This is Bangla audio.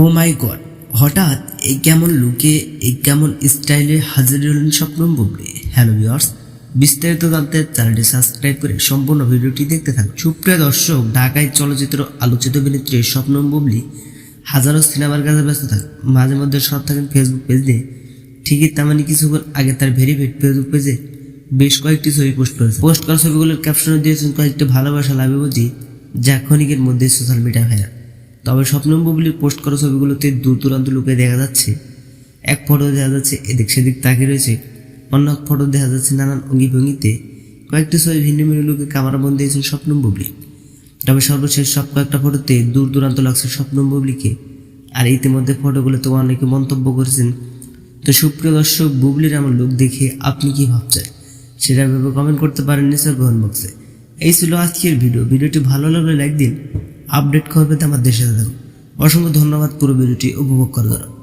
ও মাই গড হঠাৎ এই কেমন লুকে, এই কেমন স্টাইলে হাজির হলেন স্বপ্নম বুবলি হ্যালো ভিউয়ার্স বিস্তারিত জানতে চ্যানেলটি সাবস্ক্রাইব করে সম্পূর্ণ ভিডিওটি দেখতে থাকুন। সুপ্রিয় দর্শক, ঢাকায় চলচ্চিত্র আলোচিত অভিনেত্রী স্বপ্নম বুবলি হাজারো সিনেমার কাজে ব্যস্ত থাকে মাঝে মধ্যে সব থাকেন ফেসবুক পেজ নিয়ে। ঠিকই তেমনি কিছুক্ষণ আগে তার ভেরিফাইড ফেসবুক পেজে বেশ কয়েকটি ছবি পোস্ট করেছে। পোস্ট করা ছবিগুলোর ক্যাপশনে দিয়েছেন কয়েকটি ভালোবাসা লাভে বুঝি, যা ক্ষণিকের মধ্যে সোশ্যাল মিডিয়া ভাইরাল তবে স্বপ্নম বুবলির পোস্ট করা ছবিগুলোতে দূর দূরান্ত লুকে দেখা যাচ্ছে। এক ফটো দেখা যাচ্ছে, এদিক সেদিক তাকিয়ে রয়েছে। অন্য এক ফটো দেখা যাচ্ছে নানান অঙ্গি ভঙ্গিতে কয়েকটি ছবি ভিন্ন ভিন্ন লুকে বন্ধ দিয়েছেন স্বপ্নম বুবলি। তবে সর্বশেষ সব কয়েকটা ফটোতে দূর দূরান্ত লাগছে স্বপ্নম বুবলিকে। আর ইতিমধ্যে ফটোগুলোতে অনেকে মন্তব্য করেছেন, তো সুপ্রিয় দর্শক, বুবলির আমার লুক দেখে আপনি কি ভাবছেন? সেটা ভেবে কমেন্ট করতে পারেন নিচের গ্রহণ বক্সে এই ছিল আজকের ভিডিও ভিডিওটি ভালো লাগলে লাইক দিন। আপডেট করবে পেতে আমার দেশে। থাকুন অসংখ্য ধন্যবাদ পুরো ভিডিওটি উপভোগ করার